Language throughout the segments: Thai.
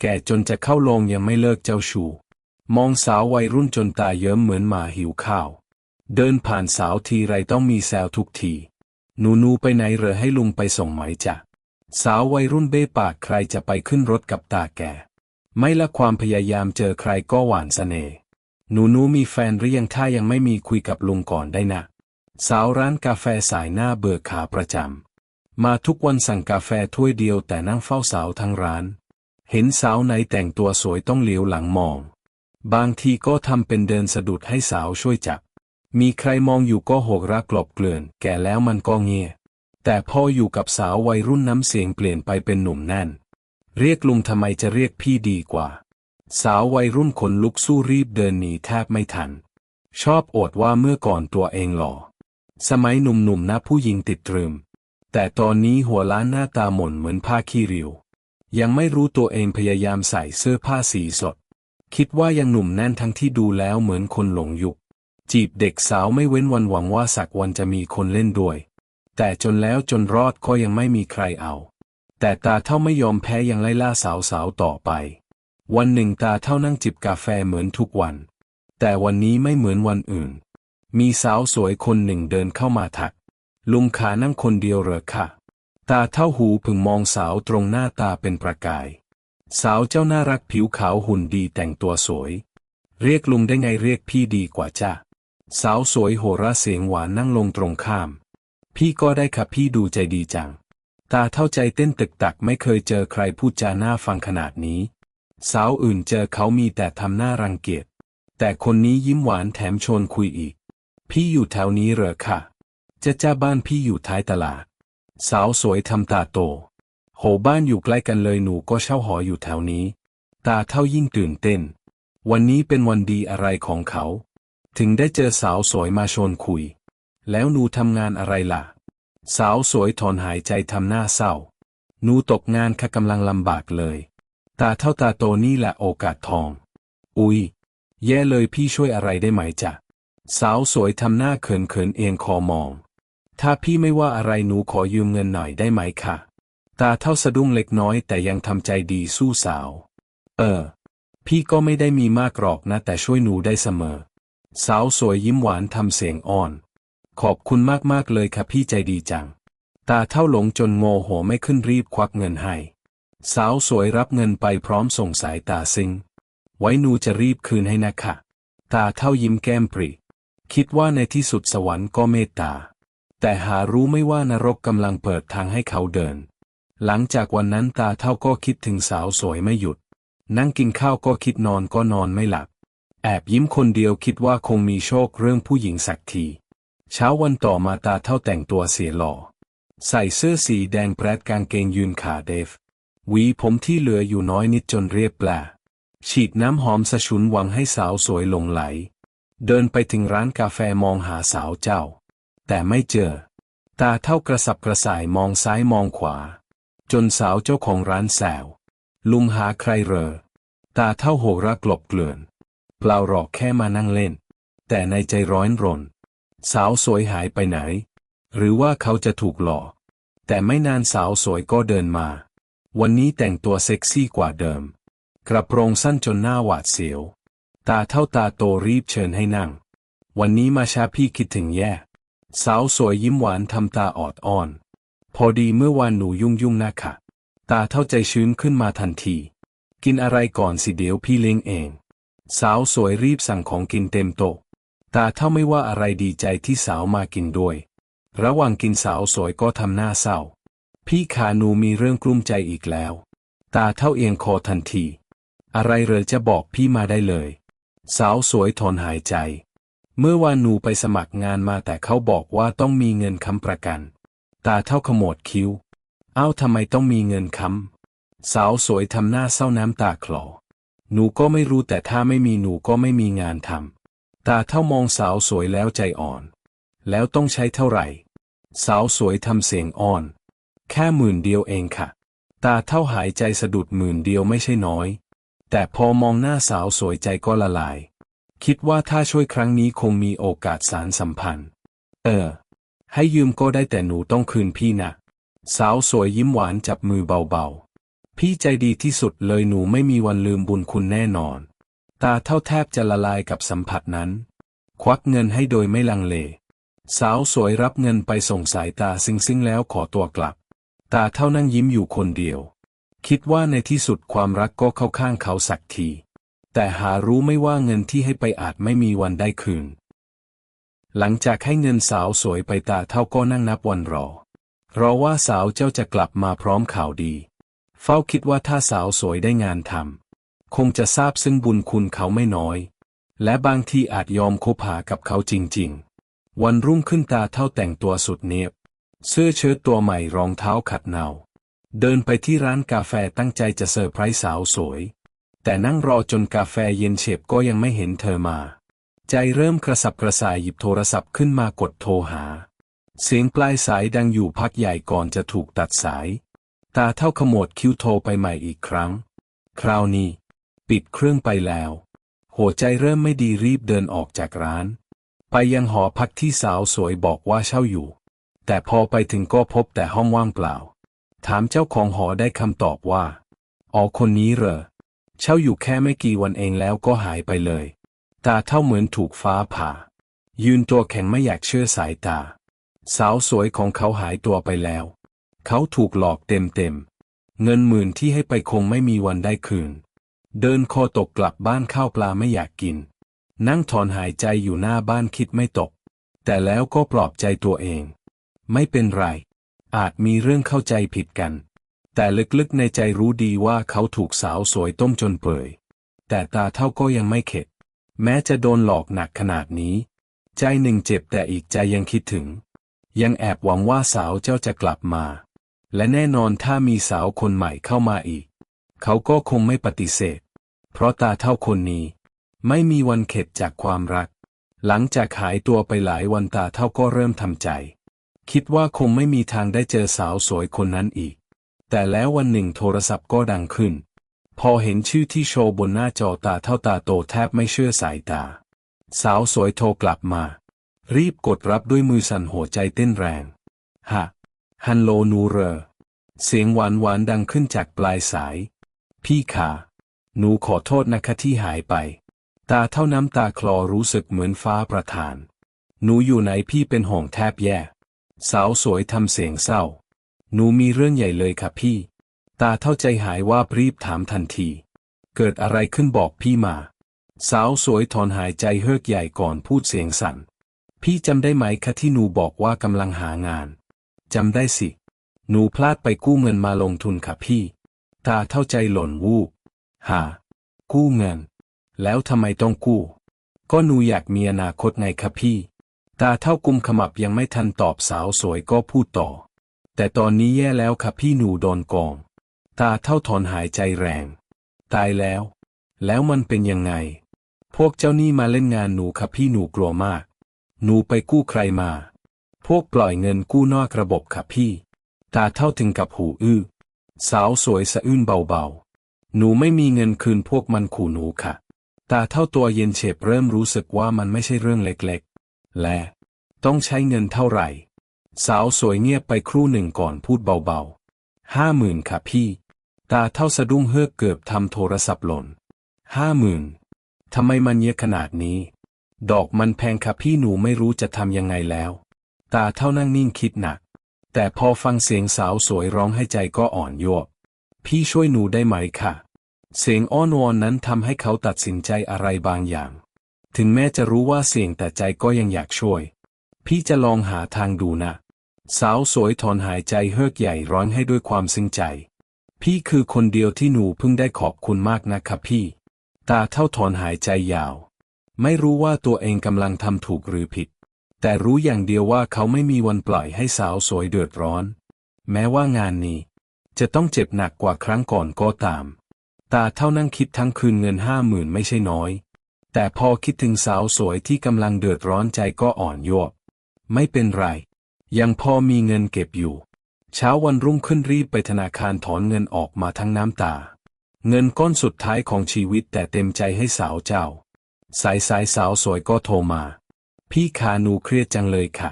แก่จนจะเข้าโรงยังไม่เลิกเจ้าชู้มองสาววัยรุ่นจนตาเยิ้มเหมือนหมาหิวข้าว เดินผ่านสาวทีไรต้องมีแซวทุกทีหนูนูไปไหนเหรอให้ลุงไปส่งไหมจ๊ะสาววัยรุ่นเบ้ปากใครจะไปขึ้นรถกับตาแก่ไม่ละความพยายามเจอใครก็หวานเสน่ห์หนูนูมีแฟนหรือยังถ้ายังไม่มีคุยกับลุงก่อนได้นะ สาวร้านกาแฟสายหน้าเบิกขาประจำมาทุกวันสั่งกาแฟถ้วยเดียวแต่นั่งเฝ้าสาวทั้งร้าน เห็นสาวไหนแต่งตัวสวยต้องเหลียวหลังมอง บางทีก็ทำเป็นเดินสะดุดให้สาวช่วยจับ มีใครมองอยู่ก็โหกรักกลบเกลื่อน แก่แล้วมันก็เงียบแต่พออยู่กับสาววัยรุ่นน้ำเสียงเปลี่ยนไปเป็นหนุ่มแน่น เรียกลุงทำไมจะเรียกพี่ดีกว่า สาววัยรุ่นขนลุกสู้รีบเดินหนีแทบไม่ทัน ชอบอดว่าเมื่อก่อนตัวเองหล่อ สมัยหนุ่มๆนะผู้หญิงติดตรึม แต่ตอนนี้หัวล้านหน้าตาหม่นเหมือนผ้าขี้ริ้ว ยังไม่รู้ตัวเองพยายามใส่เสื้อผ้าสีสด คิดว่ายังหนุ่มแน่นทั้งที่ดูแล้วเหมือนคนหลงยุค จีบเด็กสาวไม่เว้นวันหวังว่าสักวันจะมีคนเล่นด้วย แต่จนแล้วจนรอดก็ยังไม่มีใครเอา แต่ตาเท่าไม่ยอมแพ้ยังไล่ล่าสาวสาวต่อไป วันหนึ่งตาเท่านั่งจิบกาแฟเหมือนทุกวัน แต่วันนี้ไม่เหมือนวันอื่น มีสาวสวยคนหนึ่งเดินเข้ามาทัก ลุงขานั่งคนเดียวเหรอคะ ตาเท่าหูพึงมองสาวตรงหน้าตาเป็นประกาย สาวเจ้าน่ารักผิวขาวหุ่นดีแต่งตัวสวย เรียกลุงได้ไงเรียกพี่ดีกว่าจ้าสาวสวยโหระเสียงหวานนั่งลงตรงข้าม พี่ก็ได้ค่ะพี่ดูใจดีจัง ตาเท่าใจเต้นตึกตักไม่เคยเจอใครพูดจาหน่าฟังขนาดนี้ สาวอื่นเจอเขามีแต่ทำหน้ารังเกียจ แต่คนนี้ยิ้มหวานแถมชวนคุยอีก พี่อยู่แถวนี้เหรอคะจะจ้าบ้านพี่อยู่ท้ายตลาด สาวสวยทำตาโต โหบ้านอยู่ใกล้กันเลยหนูก็เช่าหออยู่แถวนี้ ตาเท่ายิ่งตื่นเต้น วันนี้เป็นวันดีอะไรของเขา ถึงได้เจอสาวสวยมาชวนคุย แล้วหนูทำงานอะไรล่ะ สาวสวยถอนหายใจทำหน้าเศร้า หนูตกงานค่ะกำลังลำบากเลย ตาเท่าตาโตนี่แหละโอกาสทอง อุ๊ย แย่เลยพี่ช่วยอะไรได้ไหมจ๊ะสาวสวยทำหน้าเขินเขินเอียงคอมอง ถ้าพี่ไม่ว่าอะไรหนูขอยืมเงินหน่อยได้ไหมคะตาเท่าสะดุ้งเล็กน้อยแต่ยังทำใจดีสู้สาว เออ พี่ก็ไม่ได้มีมากหรอกนะแต่ช่วยหนูได้เสมอ สาวสวยยิ้มหวานทำเสียงอ่อน ขอบคุณมากๆเลยค่ะพี่ใจดีจัง ตาเท่าหลงจนโงโหไม่ขึ้นรีบควักเงินให้ สาวสวยรับเงินไปพร้อมส่งสายตาซิง ไว้หนูจะรีบคืนให้นะคะ ตาเท่ายิ้มแก้มปริ คิดว่าในที่สุดสวรรค์ก็เมตตา แต่หารู้ไม่ว่านรกกำลังเปิดทางให้เขาเดิน หลังจากวันนั้นตาเท่าก็คิดถึงสาวสวยไม่หยุด นั่งกินข้าวก็คิดนอนก็นอนไม่หลับ แอบยิ้มคนเดียวคิดว่าคงมีโชคเรื่องผู้หญิงสักที เช้าวันต่อมาตาเท่าแต่งตัวเสียหล่อ ใส่เสื้อสีแดงแปรดกางเกงยืนขาเดฟหวีผมที่เหลืออยู่น้อยนิดจนเรียบแปลฉีดน้ำหอมสะฉุนหวังให้สาวสวยหลงไหล เดินไปถึงร้านกาแฟมองหาสาวเจ้า แต่ไม่เจอ ตาเท่ากระสับกระส่ายมองซ้ายมองขวา จนสาวเจ้าของร้านแซวลุงหาใครเรอ ตาเท่าโหระกลบเกลื่อน เปล่าหรอกแค่มานั่งเล่น แต่ในใจร้อนรน สาวสวยหายไปไหน หรือว่าเขาจะถูกหลอกแต่ไม่นานสาวสวยก็เดินมา วันนี้แต่งตัวเซ็กซี่กว่าเดิม กระโปรงสั้นจนหน้าหวาดเสียว ตาเท่าตาโตรีบเชิญให้นั่ง วันนี้มาช้าพี่คิดถึงแย่ สาวสวยยิ้มหวานทำตาออดอ้อน พอดีเมื่อวานหนูยุ่งยุ่งนะคะตาเท่าใจชื้นขึ้นมาทันที กินอะไรก่อนสิเดี๋ยวพี่เลี้ยงเอง สาวสวยรีบสั่งของกินเต็มโต๊ะ ตาเท่าไม่ว่าอะไรดีใจที่สาวมากินด้วย ระหว่างกินสาวสวยก็ทำหน้าเศร้า พี่ขาหนูมีเรื่องกลุ้มใจอีกแล้ว ตาเท่าเอียงคอทันที อะไรเหรอจะบอกพี่มาได้เลย สาวสวยถอนหายใจ เมื่อวานหนูไปสมัครงานมาแต่เขาบอกว่าต้องมีเงินค้ำประกัน ตาเท่าขมวดคิ้ว เอ้าทำไมต้องมีเงินค้ำ สาวสวยทำหน้าเศร้าน้ำตาคลอ หนูก็ไม่รู้แต่ถ้าไม่มีหนูก็ไม่มีงานทำ ตาเท่ามองสาวสวยแล้วใจอ่อน แล้วต้องใช้เท่าไหร่ สาวสวยทำเสียงอ่อน แค่หมื่นเดียวเองค่ะ ตาเท่าหายใจสะดุดหมื่นเดียวไม่ใช่น้อย แต่พอมองหน้าสาวสวยใจก็ละลาย คิดว่าถ้าช่วยครั้งนี้คงมีโอกาสสารสัมพันธ์ เออ ให้ยืมก็ได้แต่หนูต้องคืนพี่นะ สาวสวยยิ้มหวานจับมือเบาพี่ใจดีที่สุดเลยหนูไม่มีวันลืมบุญคุณแน่นอน ตาเท่าแทบจะละลายกับสัมผัสนั้น ควักเงินให้โดยไม่ลังเล สาวสวยรับเงินไปส่งสายตาซิงซิงแล้วขอตัวกลับ ตาเท่านั่งยิ้มอยู่คนเดียว คิดว่าในที่สุดความรักก็เข้าข้างเขาสักที แต่หารู้ไม่ว่าเงินที่ให้ไปอาจไม่มีวันได้คืน หลังจากให้เงินสาวสวยไปตาเท่าก็นั่งนับวันรอ รอว่าสาวเจ้าจะกลับมาพร้อมข่าวดี เฝ้าคิดว่าถ้าสาวสวยได้งานทำคงจะทราบซึ่งบุญคุณเขาไม่น้อย และบางทีอาจยอมคบหากับเขาจริง ๆ วันรุ่งขึ้นตาเท่าแต่งตัวสุดเนียบ เสื้อเชิ้ตตัวใหม่รองเท้าขัดเนา เดินไปที่ร้านกาแฟตั้งใจจะเซอร์ไพรส์สาวสวย แต่นั่งรอจนกาแฟเย็นเฉบก็ยังไม่เห็นเธอมา ใจเริ่มกระสับกระส่ายหยิบโทรศัพท์ขึ้นมากดโทรหา เสียงปลายสายดังอยู่พักใหญ่ก่อนจะถูกตัดสาย ตาเท่าขมวดคิ้วโทรไปใหม่อีกครั้ง คราวนี้ ปิดเครื่องไปแล้ว หัวใจเริ่มไม่ดีรีบเดินออกจากร้าน ไปยังหอพักที่สาวสวยบอกว่าเช่าอยู่ แต่พอไปถึงก็พบแต่ห้องว่างเปล่า ถามเจ้าของหอได้คำตอบว่า อ๋อคนนี้เหรอ เช่าอยู่แค่ไม่กี่วันเองแล้วก็หายไปเลย ตาเท่าเหมือนถูกฟ้าผ่า ยืนตัวแข็งไม่อยากเชื่อสายตา สาวสวยของเขาหายตัวไปแล้ว เขาถูกหลอกเต็มเต็มๆ เงินหมื่นที่ให้ไปคงไม่มีวันได้คืน เดินคอตกกลับบ้านข้าวปลาไม่อยากกิน นั่งถอนหายใจอยู่หน้าบ้านคิดไม่ตก แต่แล้วก็ปลอบใจตัวเอง ไม่เป็นไร อาจมีเรื่องเข้าใจผิดกัน แต่ลึกๆในใจรู้ดีว่าเขาถูกสาวสวยต้มจนเปื่อย แต่ตาเท่าก็ยังไม่เข็ด แม้จะโดนหลอกหนักขนาดนี้ ใจหนึ่งเจ็บแต่อีกใจยังคิดถึง ยังแอบหวังว่าสาวเจ้าจะกลับมา และแน่นอนถ้ามีสาวคนใหม่เข้ามาอีก เขาก็คงไม่ปฏิเสธ เพราะตาเท่าคนนี้ ไม่มีวันเข็ดจากความรัก หลังจากหายตัวไปหลายวันตาเท่าก็เริ่มทำใจ คิดว่าคงไม่มีทางได้เจอสาวสวยคนนั้นอีก แต่แล้ววันหนึ่งโทรศัพท์ก็ดังขึ้น พอเห็นชื่อที่โชว์บนหน้าจอตาเท่าตาโตแทบไม่เชื่อสายตา สาวสวยโทรกลับมา รีบกดรับด้วยมือสั่นหัวใจเต้นแรง ฮะ ฮันโลนูเรอ เสียงหวานหวานดังขึ้นจากปลายสาย พี่ขาหนูขอโทษนะคะที่หายไป ตาเท่าน้ำตาคลอรู้สึกเหมือนฟ้าประทาน หนูอยู่ไหนพี่เป็นห่วงแทบแย่ สาวสวยทำเสียงเศร้า หนูมีเรื่องใหญ่เลยค่ะพี่ ตาเท่าใจหายว่าบรีบถามทันที เกิดอะไรขึ้นบอกพี่มา สาวสวยถอนหายใจเฮือกใหญ่ก่อนพูดเสียงสั่น พี่จำได้ไหมคะที่หนูบอกว่ากำลังหางาน จำได้สิ หนูพลาดไปกู้เงินมาลงทุนค่ะพี่ ตาเท่าใจหล่นวูบหา กู้เงิน แล้วทำไมต้องกู้ ก็หนูอยากมีอนาคตไงครับพี่ ตาเท่ากุมขมับยังไม่ทันตอบสาวสวยก็พูดต่อ แต่ตอนนี้แย่แล้วครับพี่หนูโดนกอง ตาเท่าถอนหายใจแรง ตายแล้ว แล้วมันเป็นยังไง พวกเจ้านี้มาเล่นงานหนูครับพี่หนูกลัวมาก หนูไปกู้ใครมา พวกปล่อยเงินกู้นอกระบบครับพี่ ตาเท่าถึงกับหูอื้อ สาวสวยสะอื้นเบาๆ หนูไม่มีเงินคืนพวกมันขู่หนูค่ะ ตาเท่าตัวเย็นเฉบเริ่มรู้สึกว่ามันไม่ใช่เรื่องเล็กๆ และ ต้องใช้เงินเท่าไหร่ สาวสวยเงียบไปครู่หนึ่งก่อนพูดเบาๆห้าหมื่นค่ะพี่ ตาเท่าสะดุ้งเฮือกเกือบทำโทรศัพท์หล่นห้าหมื่นทำไมมันเยอะขนาดนี้ ดอกมันแพงค่ะพี่หนูไม่รู้จะทำยังไงแล้ว ตาเท่านั่งนิ่งคิดหนัก แต่พอฟังเสียงสาวสวยร้องให้ใจก็อ่อนโยบพี่ช่วยหนูได้ไหมค่ะ เสียงอ้อนวอนนั้นทำให้เขาตัดสินใจอะไรบางอย่าง ถึงแม้จะรู้ว่าเสี่ยงแต่ใจก็ยังอยากช่วย พี่จะลองหาทางดูนะ สาวสวยถอนหายใจเฮือกใหญ่ร้องให้ด้วยความซึ้งใจ พี่คือคนเดียวที่หนูเพิ่งได้ขอบคุณมากนะครับพี่ ตาเท่าถอนหายใจยาว ไม่รู้ว่าตัวเองกำลังทำถูกหรือผิด แต่รู้อย่างเดียวว่าเขาไม่มีวันปล่อยให้สาวสวยเดือดร้อน แม้ว่างานนี้ จะต้องเจ็บหนักกว่าครั้งก่อนก็ตาม ตาเท่านั่งคิดทั้งคืนเงินห้าหมื่นไม่ใช่น้อย แต่พอคิดถึงสาวสวยที่กำลังเดือดร้อนใจก็อ่อนโยบไม่เป็นไร ยังพอมีเงินเก็บอยู่ เช้าวันรุ่งขึ้นรีบไปธนาคารถอนเงินออกมาทั้งน้ำตา เงินก้อนสุดท้ายของชีวิตแต่เต็มใจให้สาวเจ้า สายสายสาวสวยก็โทรมา พี่ขาหนูเครียดจังเลยค่ะ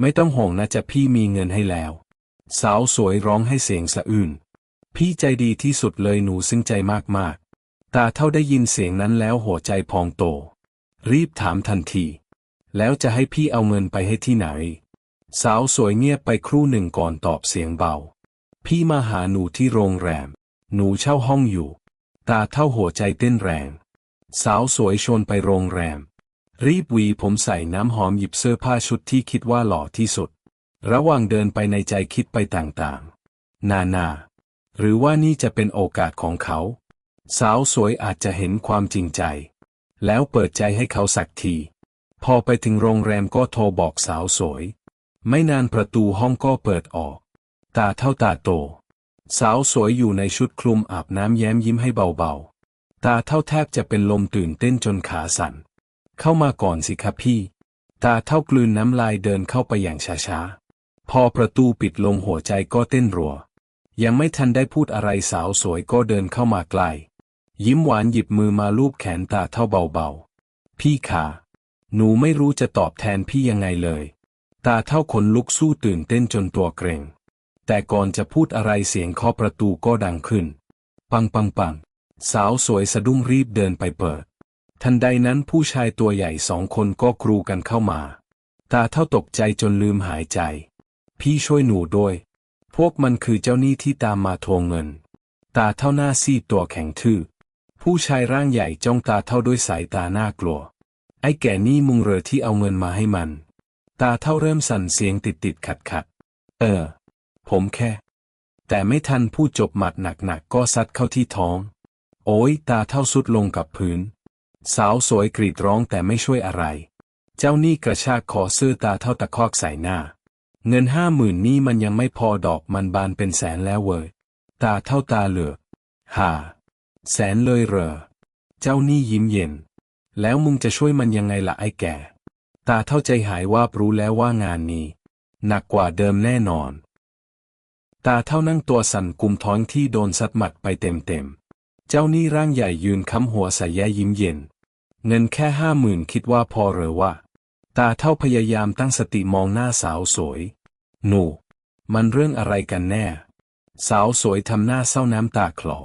ไม่ต้องห่วงนะจะพี่มีเงินให้แล้ว สาวสวยร้องให้เสียงสะอื้นพี่ใจดีที่สุดเลยหนูซึ้งใจมากๆ ตาเท่าได้ยินเสียงนั้นแล้วหัวใจพองโต รีบถามทันที แล้วจะให้พี่เอาเงินไปให้ที่ไหน สาวสวยเงียบไปครู่หนึ่งก่อนตอบเสียงเบา พี่มาหาหนูที่โรงแรม หนูเช่าห้องอยู่ ตาเท่าหัวใจเต้นแรง สาวสวยชวนไปโรงแรม รีบหวีผมใส่น้ำหอมหยิบเสื้อผ้าชุดที่คิดว่าหล่อที่สุด ระหว่างเดินไปในใจคิดไปต่างๆ นานา หรือว่านี่จะเป็นโอกาสของเขา สาวสวยอาจจะเห็นความจริงใจ แล้วเปิดใจให้เขาสักที พอไปถึงโรงแรมก็โทรบอกสาวสวย ไม่นานประตูห้องก็เปิดออก ตาเท่าตาโต สาวสวยอยู่ในชุดคลุมอาบน้ำแย้มยิ้มให้เบาๆ ตาเท่าแทบจะเป็นลมตื่นเต้นจนขาสั่น เข้ามาก่อนสิครับพี่ ตาเท่ากลืนน้ำลายเดินเข้าไปอย่างช้าๆ พอประตูปิดลงหัวใจก็เต้นรัว ยังไม่ทันได้พูดอะไรสาวสวยก็เดินเข้ามาใกล้ยิ้มหวานหยิบมือมาลูบแขนตาเท่าเบาๆ พี่ขา หนูไม่รู้จะตอบแทนพี่ยังไงเลย ตาเท่าขนลุกสู้ตื่นเต้นจนตัวเกรง แต่ก่อนจะพูดอะไรเสียงเคาะประตูก็ดังขึ้น ปังปังปัง สาวสวยสะดุ้งรีบเดินไปเปิด ทันใดนั้นผู้ชายตัวใหญ่สองคนก็กรูกันเข้ามา ตาเท่าตกใจจนลืมหายใจ พี่ช่วยหนูด้วย พวกมันคือเจ้าหนี้ที่ตามมาทวงเงิน ตาเท่าหน้าซีดตัวแข็งทื่อ ผู้ชายร่างใหญ่จ้องตาเท่าด้วยสายตาน่ากลัว ไอ้แก่นี่มุงเรอที่เอาเงินมาให้มัน ตาเท่าเริ่มสั่นเสียงติดติดขัดขัด เออ ผมแค่ แต่ไม่ทันพูดจบหมัดหนักๆก็ซัดเข้าที่ท้อง โอ้ยตาเท่าสุดลงกับพื้น สาวสวยกรีดร้องแต่ไม่ช่วยอะไร เจ้าหนี้กระชากคอเสื้อตาเท่าตะคอกใส่หน้า เงินห้าหมื่นนี่มันยังไม่พอดอกมันบานเป็นแสนแล้วเว้ยตาเท่าตาเหลือกฮ่าแสนเลยเหรอ เจ้าหนี้ยิ้มเย็น แล้วมึงจะช่วยมันยังไงล่ะไอ้แก่ ตาเท่าใจหายว่าบรู้แล้วว่างานนี้ หนักกว่าเดิมแน่นอน ตาเท่านั่งตัวสั่นกุมท้องที่โดนซัดหมัดไปเต็มๆ เจ้าหนี้ร่างใหญ่ยืนค้ำหัวใส่แย่ยิ้มเย็น เงินแค่ห้าหมื่นคิดว่าพอหรือวะตาเท่าพยายามตั้งสติมองหน้าสาวสวย หนู มันเรื่องอะไรกันแน่ สาวสวยทำหน้าเศร้าน้ำตาคลอ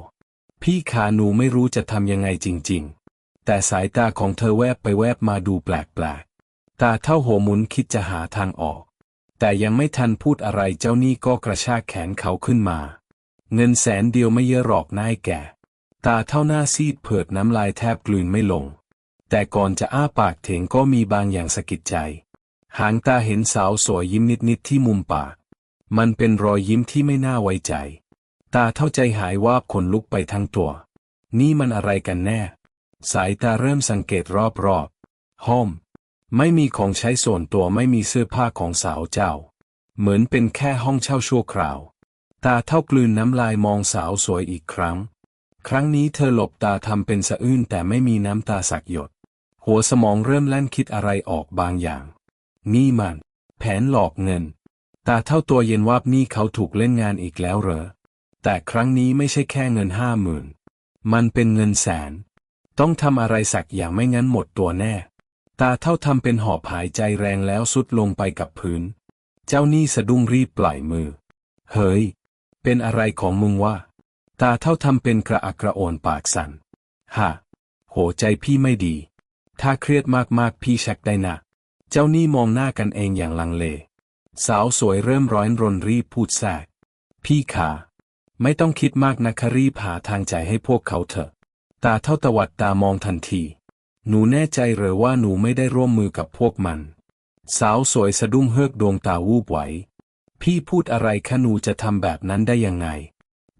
พี่ขาหนูไม่รู้จะทำยังไงจริง ๆ แต่สายตาของเธอแวบไปแวบมาดูแปลกๆ ตาเท่าหัวหมุนคิดจะหาทางออก แต่ยังไม่ทันพูดอะไรเจ้าหนี้ก็กระชากแขนเขาขึ้นมา เงินแสนเดียวไม่เยอะหรอกนายแก่ ตาเท่าหน้าซีดเผิดน้ำลายแทบกลืนไม่ลง แต่ก่อนจะอ้าปากเถงก็มีบางอย่างสะกิดใจ หางตาเห็นสาวสวยยิ้มนิดๆที่มุมปาก มันเป็นรอยยิ้มที่ไม่น่าไว้ใจ ตาเท่าใจหายวาบขนลุกไปทั้งตัว นี่มันอะไรกันแน่ สายตาเริ่มสังเกตรอบๆห้อง ไม่มีของใช้ส่วนตัวไม่มีเสื้อผ้าของสาวเจ้า เหมือนเป็นแค่ห้องเช่าชั่วคราว ตาเท่ากลืนน้ำลายมองสาวสวยอีกครั้ง ครั้งนี้เธอหลบตาทำเป็นสะอื้นแต่ไม่มีน้ำตาสักหยด หัวสมองเริ่มแล่นคิดอะไรออกบางอย่าง นี่มัน แผนหลอกเงิน ตาเท่าตัวเย็นวาบนี่เขาถูกเล่นงานอีกแล้วเหรอ แต่ครั้งนี้ไม่ใช่แค่เงินห้าหมื่น มันเป็นเงินแสน ต้องทำอะไรสักอย่างไม่งั้นหมดตัวแน่ ตาเท่าทำเป็นหอบหายใจแรงแล้วสุดลงไปกับพื้น เจ้าหนี้สะดุ้งรีบปล่อยมือ เฮ้ย เป็นอะไรของมึงวะ ตาเท่าทำเป็นกระอักกระอ่อนปากสั่นฮะโหใจพี่ไม่ดี ถ้าเครียดมากๆพี่ชักได้นะ เจ้าหนี้มองหน้ากันเองอย่างลังเล สาวสวยเริ่มร้อนรนรีบพูดแทรก พี่ขา ไม่ต้องคิดมากนะครีบหาทางใจให้พวกเขาเถอะ ตาเท่าตวัดตามองทันที หนูแน่ใจเหรือว่าหนูไม่ได้ร่วมมือกับพวกมัน สาวสวยสะดุ้งเฮือกดวงตาวูบไหว พี่พูดอะไรคะหนูจะทำแบบนั้นได้ยังไง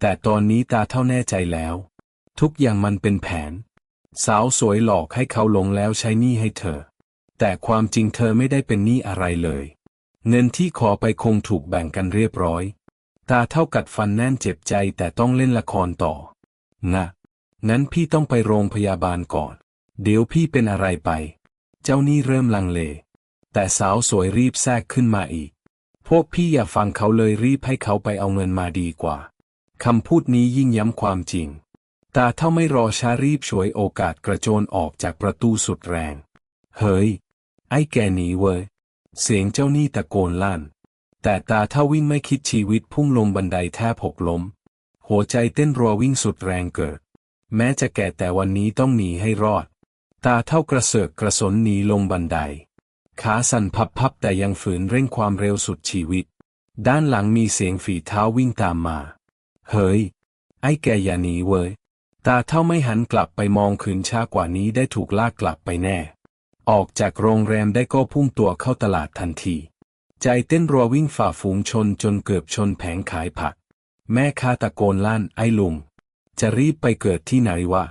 แต่ตอนนี้ตาเท่าแน่ใจแล้ว ทุกอย่างมันเป็นแผน สาวสวยหลอกให้เขาหลงแล้วใช้หนี้ให้เธอ แต่ความจริงเธอไม่ได้เป็นหนี้อะไรเลย เงินที่ขอไปคงถูกแบ่งกันเรียบร้อย ตาเท่ากัดฟันแน่นเจ็บใจแต่ต้องเล่นละครต่องะงั้นพี่ต้องไปโรงพยาบาลก่อน เดี๋ยวพี่เป็นอะไรไป เจ้าหนี้เริ่มลังเล แต่สาวสวยรีบแทรกขึ้นมาอีก พวกพี่อย่าฟังเขาเลยรีบให้เขาไปเอาเงินมาดีกว่า คำพูดนี้ยิ่งย้ำความจริง ตาเท่าไม่รอช้ารีบฉวยโอกาสกระโจนออกจากประตูสุดแรง เฮ้ย ไอ้แกหนีเว้ย เสียงเจ้าหนี้ตะโกนลั่น แต่ตาเท่าวิ่งไม่คิดชีวิตพุ่งลงบันไดแทบหกล้มหหัวใจเต้นรัววิ่งสุดแรงเกิด แม้จะแก่แต่วันนี้ต้องหนีให้รอด ตาเท่ากระเสือกกระสนหนีลงบันได ขาสั่นพับๆแต่ยังฝืนเร่งความเร็วสุดชีวิต ด้านหลังมีเสียงฝีเท้าวิ่งตามมา เฮ้ย ไอ้แกอย่าหนีเว้ย ตาเท่าไม่หันกลับไปมองคืนช้ากว่านี้ได้ถูกลากกลับไปแน่ ออกจากโรงแรมได้ก็พุ่งตัวเข้าตลาดทันที ใจเต้นรัววิ่งฝ่าฝูงชนจนเกือบชนแผงขายผัก แม่ค้าตะโกนลั่นไอ้ลุง จะรีบไปเกิดที่ไหนวะ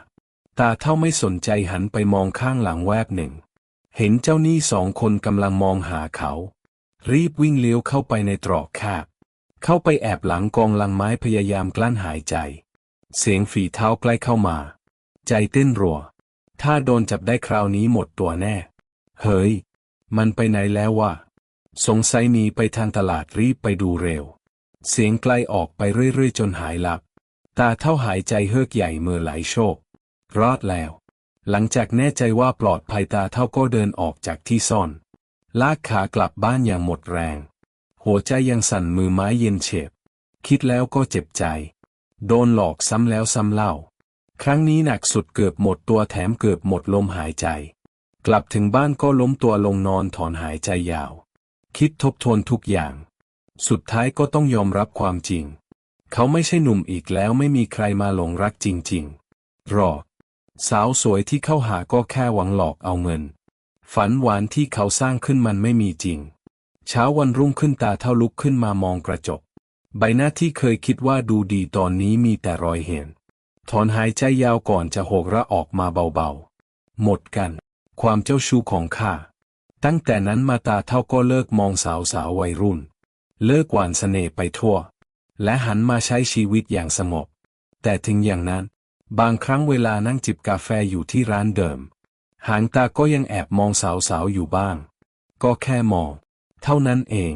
ตาเท่าไม่สนใจหันไปมองข้างหลังแวบหนึ่ง เห็นเจ้าหนี้สองคนกำลังมองหาเขา รีบวิ่งเลี้ยวเข้าไปในตรอกแคบเข้าไปแอบหลังกองลังไม้พยายามกลั้นหายใจ เสียงฝีเท้าใกล้เข้ามา ใจเต้นรัว ถ้าโดนจับได้คราวนี้หมดตัวแน่ เฮ้ย มันไปไหนแล้ววะ สงสัยหนีไปทางตลาดรีบไปดูเร็ว เสียงไกลออกไปเรื่อยๆจนหายหลับ ตาเท่าหายใจเฮือกใหญ่เมื่อไหลโชค รอดแล้ว หลังจากแน่ใจว่าปลอดภัยตาเท่าก็เดินออกจากที่ซ่อน ลากขากลับบ้านอย่างหมดแรง หัวใจยังสั่นมือไม้เย็นเฉบคิดแล้วก็เจ็บใจ โดนหลอกซ้ำแล้วซ้ำเล่า ครั้งนี้หนักสุดเกือบหมดตัวแถมเกือบหมดลมหายใจ กลับถึงบ้านก็ล้มตัวลงนอนถอนหายใจยาว คิดทบทวนทุกอย่าง สุดท้ายก็ต้องยอมรับความจริง เขาไม่ใช่หนุ่มอีกแล้วไม่มีใครมาหลงรักจริงๆรอก สาวสวยที่เข้าหาก็แค่หวังหลอกเอาเงิน ฝันหวานที่เขาสร้างขึ้นมันไม่มีจริง เช้าวันรุ่งขึ้นตาเท่าลุกขึ้นมามองกระจก ใบหน้าที่เคยคิดว่าดูดีตอนนี้มีแต่รอยเห็น ถอนหายใจยาวก่อนจะโหกระออกมาเบาๆ หมดกัน ความเจ้าชู้ของข้า ตั้งแต่นั้นมาตาเท่าก็เลิกมองสาวสาววัยรุ่น เลิกหวานเสน่ห์ไปทั่ว และหันมาใช้ชีวิตอย่างสงบแต่ถึงอย่างนั้น บางครั้งเวลานั่งจิบกาแฟอยู่ที่ร้านเดิม หางตาก็ยังแอบมองสาวๆอยู่บ้าง ก็แค่มอง เท่านั้นเอง